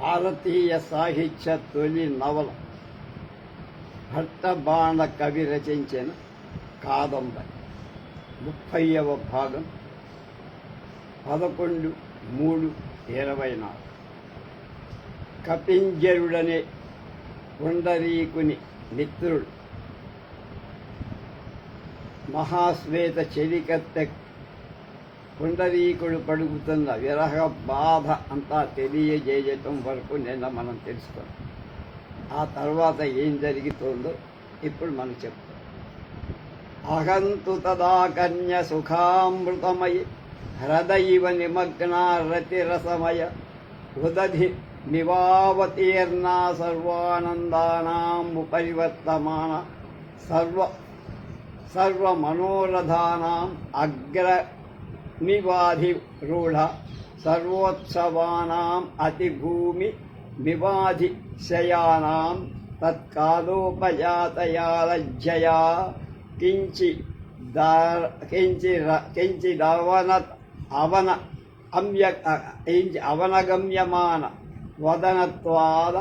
భారతీయ సాహిత్య తొలి నవల. భట్టబాణ కవి రచించిన కాదంబరి. ముప్పైవ భాగం. పదకొండు మూడు ఇరవై నాలుగు. కపింజరుడనే పుండరీకుని మిత్రుడు. మహాశ్వేత చెలికత్తె పుండరీకుడు పడుగుతున్న విరహ బాధ అంతా తెలియజేయటం వరకు నిన్న మనం తెలుసుకున్నాం ఆ తర్వాత ఏం జరుగుతుందో ఇప్పుడు మనం చెప్తాం. అహంతు తదా కన్య సుఖామృతమయ హృదయవ నిమగ్న రతిరసమయ ఉదధి నివావతీర్ణా సర్వానందానాం ఉపరివర్తమాన సర్వ సర్వమనోరథానాం అగ్ర నివాధిరూఢ సర్వోత్సవానాం అతిభూమి వివాధిశయానాం శయానాం కించి కించిదవన అవన అమ్య అవనగమ్యమాన వదనత్వాద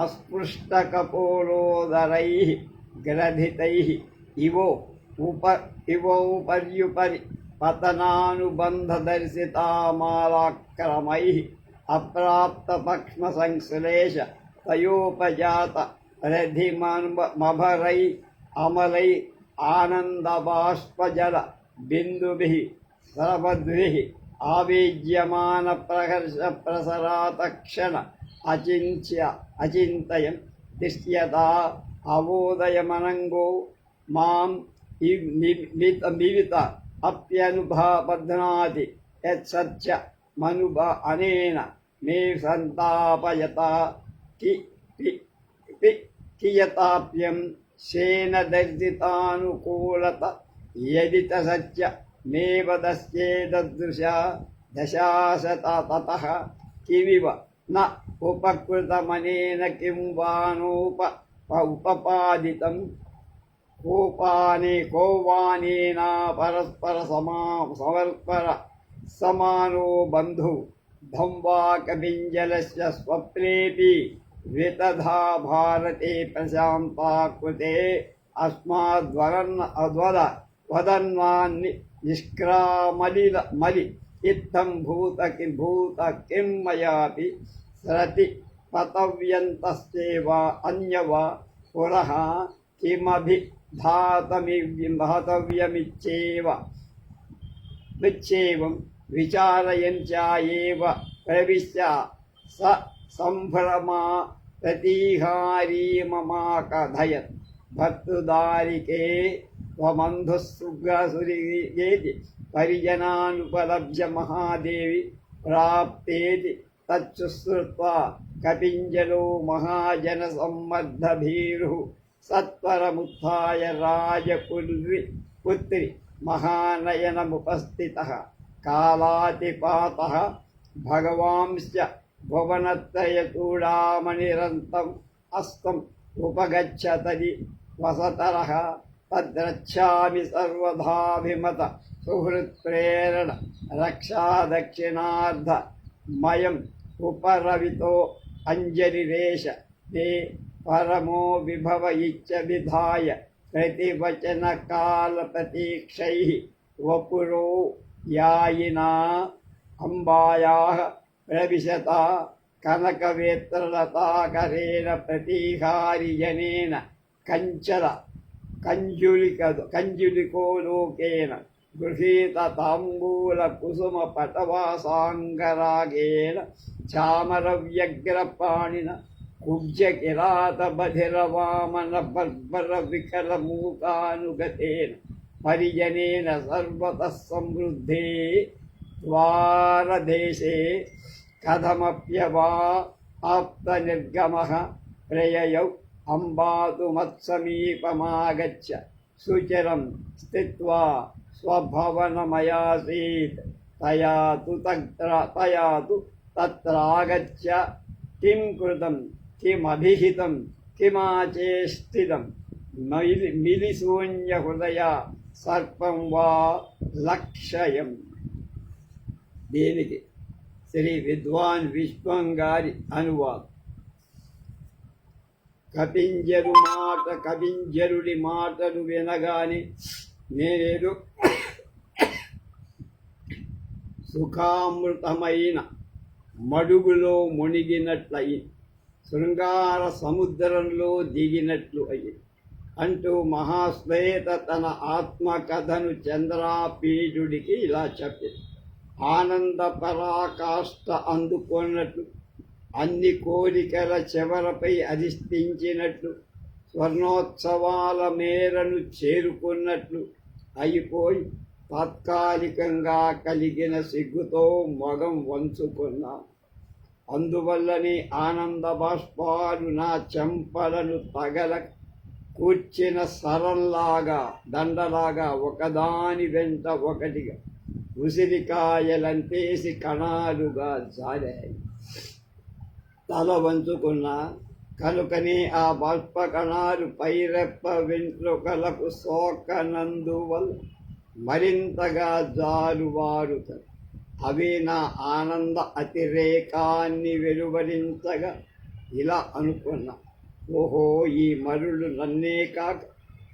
అస్పృష్టకపోలోదరై గ్రథితై ఇవో ఉప ఇవోపర్యుపరి పతనానుబంధదర్శితామాలాక్రమై అప్రాప్తపక్ష్మసంశ్లేష తయోపజాత రధిమభరై అమలై ఆనందబాష్పజల బిందుభిः సరవద్భిः ఆవేజ్యమాన ప్రహర్ష ప్రసరాతక్షణ అచింత్య అచింతయం తిష్యతా అవోదయమనంగో మాం యత్సత్య మనుభ అనేన మే సంతాపయత కియతాప్యం శేన దర్జితానుకూలత యదిత సత్య మే వదస్యేదృశ దశాశత తతః కివివ న ఉపకృతమనేన కిం వానోప ఉపపాదితం कूपानि परस्पर परस्परसमा समर्पर समानो बन्धु धम्वाकबिञ्जलस्य स्वप्नेऽपि वितधा भारते प्रशान्ता कृते अस्माद्वरन् अद्वद वदन्वान्नि निष्क्रामलिल इत्थं भूत किं भूत किं मयापि सरति पतव्यन्तस्येव अन्यव पुरः పురః కిమభి ధాతమివ్యమిచ్చేవ విచ్చేవం విచారయంత్యాయేవ ప్రవిశ్య స సంభ్రమా ప్రతీహారీ మమాకథయత్ భర్తృదారికే త్వమంధుసుగ్రసురిగేతి పరిజనానుపలభ్య మహాదేవి ప్రాప్తేతి తచ్చుశ్రుత్వా కపింజలో మహాజన సమ్మర్ధభీరు సత్వరముత్య రాజపుల్వి పుత్రి మహానయనముపస్థిత కాలాతిపాత భగవాంశ భువనత్రయచూడామణిరంతం అస్తం ఉపగచ్చతది వసతర తద్రక్షామి సర్వధాభిమత సుహృత్ప్రేరణ రక్షాదక్షిణార్థ మయం ఉపరవితో అంజలిరేష తే పరమో విభవ ఇచ్చ విధాయ ప్రతివచన కాల ప్రతీక్షై వపురో యాయినా అంబాయా ప్రవిశత కనకవేత్రలతాకరేణ ప్రతీహారిజనేన కంచల కంజులిక కంజులికో లోకేన గృహీత తాంబూల కుసుమ పటవాసాంగరాగేణ చామరవ్యగ్రపాణిన కుబ్జ కిరాత బధిర వామన బర్బర వికల మూకానుగతేన పరిజనేన సర్వతః సమృద్ధే ద్వారదేశే కథమప్యవా ఆప్తనిర్గమः ప్రయయౌ అంబాతు మత్సమీపమాగచ్చ కిమభిహితం కిమాచేష్టితం మిలి మిలిశూన్య హృదయ సర్పం వా లక్షయం దేనికి శ్రీ విద్వాన్ విశ్వం గారి అనువాదం. కపింజరు మాట కపింజరుడి మాటను వినగాని నేనేదో సుఖామృతమైన మడుగులో మునిగినట్లయింది శృంగార సముద్రంలో దిగినట్లు అయ్యి. అంటూ మహాశ్వేత తన ఆత్మకథను చంద్రాపీఠుడికి ఇలా చెప్పింది. ఆనంద పరాకాష్ట అందుకున్నట్లు అన్ని కోరికల చివరపై అధిష్ఠించినట్లు స్వర్ణోత్సవాల మేరను చేరుకున్నట్లు అయిపోయి తాత్కాలికంగా కలిగిన సిగ్గుతో మొగం వంచుకున్నాం. అందువల్లనే ఆనంద బాష్పాలు నా చెంపలను తగల కూర్చిన సరంలాగా దండలాగా ఒకదాని వెంట ఒకటిగా ఉసిరికాయలంతేసి కణాలుగా జారాయి తల వంచుకున్న కనుకనే ఆ బాష్ప కణాలు పైరెప్ప వెంట్రుకలకు సోకనందువల్ల మరింతగా జారువారుతారు అవి నా ఆనంద అతిరేకాన్ని వెలువరించగా ఇలా అనుకున్నా ఓహో ఈ మరులు నన్నే కాక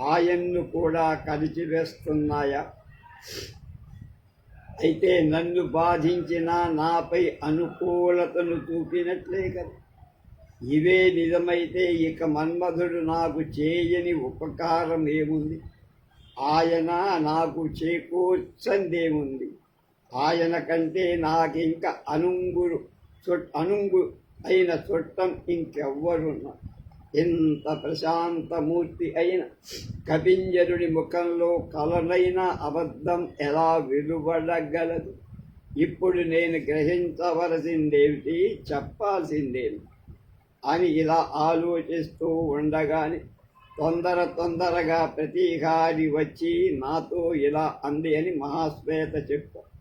ఆయన్ను కూడా కలిచివేస్తున్నాయా అయితే నన్ను బాధించిన నాపై అనుకూలతను చూపినట్లే కదా. ఇవే నిజమైతే ఇక మన్మధుడు నాకు చేయని ఉపకారం ఏముంది? ఆయన నాకు చేకూర్చందేముంది? ఆయన కంటే నాకింక అనుంగురు అనుంగు అయిన చుట్టం ఇంకెవ్వరున్నా ఎంత ప్రశాంతమూర్తి అయిన కపింజరుడి ముఖంలో కలనైన అబద్ధం ఎలా వెలువడగలదు? ఇప్పుడు నేను గ్రహించవలసిందేమిటి? చెప్పాల్సిందేమి? అని ఇలా ఆలోచిస్తూ ఉండగానే తొందర తొందరగా ప్రతీహారి వచ్చి నాతో ఇలా అంది అని మహాశ్వేత చెప్పారు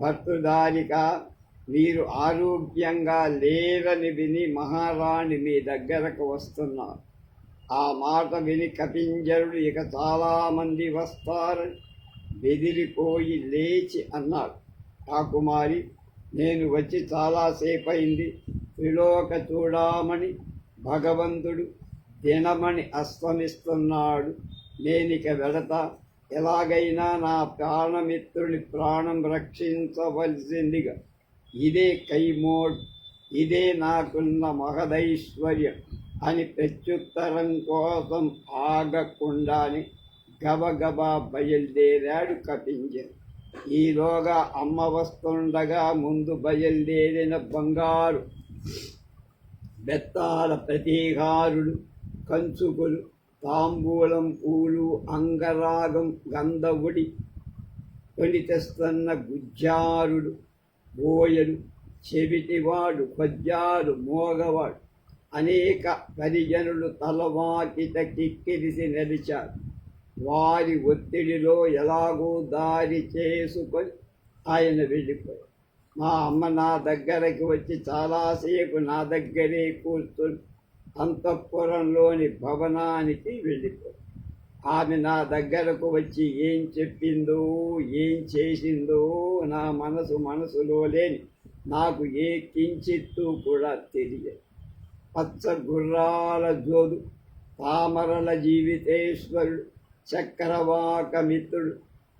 భక్తుదారిక మీరు ఆరోగ్యంగా లేరని విని మహారాణి మీ దగ్గరకు వస్తున్నారు. ఆ మాట విని కపింజరుడు ఇక చాలామంది వస్తారు. బెదిరిపోయి లేచి అన్నాడు ఆ కుమారి నేను వచ్చి చాలాసేపు అయింది త్రిలోక చూడామని భగవంతుడు దినమని అస్తమిస్తున్నాడు. నేనిక వెళతా. ఎలాగైనా నా ప్రాణమిత్రుని ప్రాణం రక్షించవలసిందిగా. ఇదే కైమోడ్ ఇదే నాకున్న మహదైశ్వర్యం అని ప్రత్యుత్తరం కోసం ఆగకుండానే గబగబా బయలుదేరాడు కపించర్ ఈలోగా అమ్మ వస్తుండగా ముందు బయలుదేరిన బంగారు బెత్తాల ప్రతీకారుడు కంచుకులు తాంబూలం పూలు అంగరాగం గంధవుడి కొని తెస్తున్న గుజ్జారుడు బోయలు చెవిటివాడు పద్యాలు మోగవాడు అనేక పరిజనులు తలవాకిట కిక్కిరిసి నడిచారు వారి ఒత్తిడిలో ఎలాగో దారి చేసుకొని ఆయన వెళ్ళిపోయారు మా అమ్మ నా దగ్గరకి వచ్చి చాలాసేపు నా దగ్గరే కూర్చొని అంతఃపురంలోని భవనానికి వెళ్ళిపోయి ఆమె నా దగ్గరకు వచ్చి ఏం చెప్పిందో ఏం చేసిందో నా మనసు మనసులో లేని నాకు ఏ కించిత్తు కూడా తెలియదు. పచ్చ గుర్రాల జోదు తామరల జీవితేశ్వరుడు చక్రవాక మిత్రుడు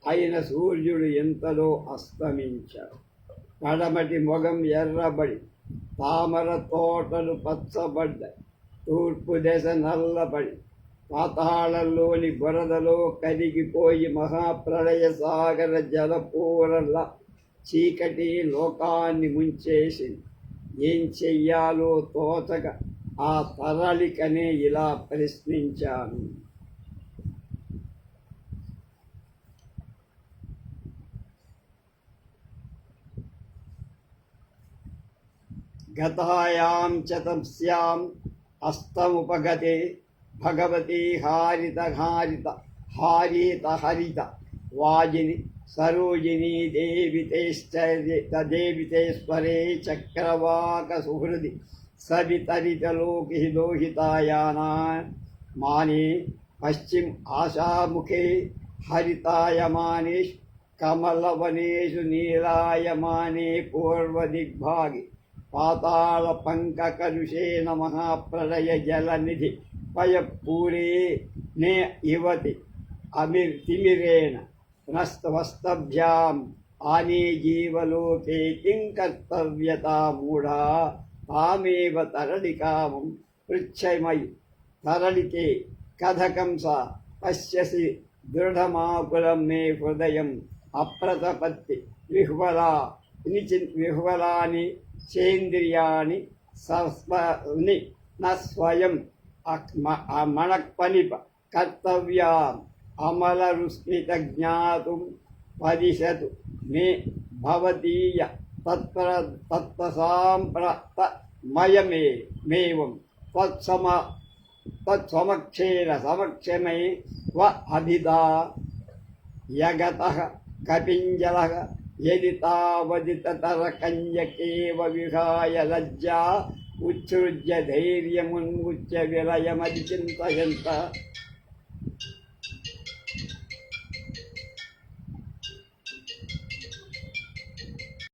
అయిన సూర్యుడు ఎంతలో అస్తమించాడు. పడమటి మొగం ఎర్రబడి తామర తోటలు పచ్చబడ్డాయి. తూర్పు దశ నల్లబడి పాతాళంలోని బురదలో కరిగిపోయి మహాప్రళయ సాగర జలపూరల చీకటి లోకాన్ని ముంచేసింది ఏం చెయ్యాలో తోచక ఆ తరలికనే ఇలా ప్రశ్నించాను. గతాయాం చ తస్యాం हस्तमुपगते भगवती हारित हारित हारित हरित वाजिनी सरोजिनी देवितेश्चर्य तदेवितेश्वरे चक्रवाकसुहृदि सवितरितलोकहिलोहितायाना माने पश्चिम आशामुखे हरितायमाने कमलवनेषु नीलायमाने पूर्वदिग्भागे పూర్వదిగ్భాగి పాతాళ పంకకలుషేణ మహాప్రళయ జలనిధి పయపూరే నే ఇవతి అమిర్తిమిరేణ నస్తవస్తభ్యాం ఆనే జీవలోకే కిం కర్తవ్యతామూఢా తామేవ తరళికామం పృచ్ఛమయి తరళికే కథకం సా పశ్యసి దృఢమాకులం మే హృదయం అప్రతపత్తి విహ్వలా విహ్వలాని చేంద్రియాణి సస్మని న స్వయం అక్మ- అమణక్పనిప కర్తవ్యా అమలరుస్మిత జ్ఞాతుం పరిషతు మే భవదీయ తత్పర తత్వసాంప్రత మయమే మేవం తత్సమ తత్సమక్షేణ సమక్షమే స్వ అభిదా యగత కపింజల యది తావదితర కంజకేవ విహాయ లజ్జా ఉత్సృజ్య ధైర్యమున్ముచ్య విలయమది చింతయంత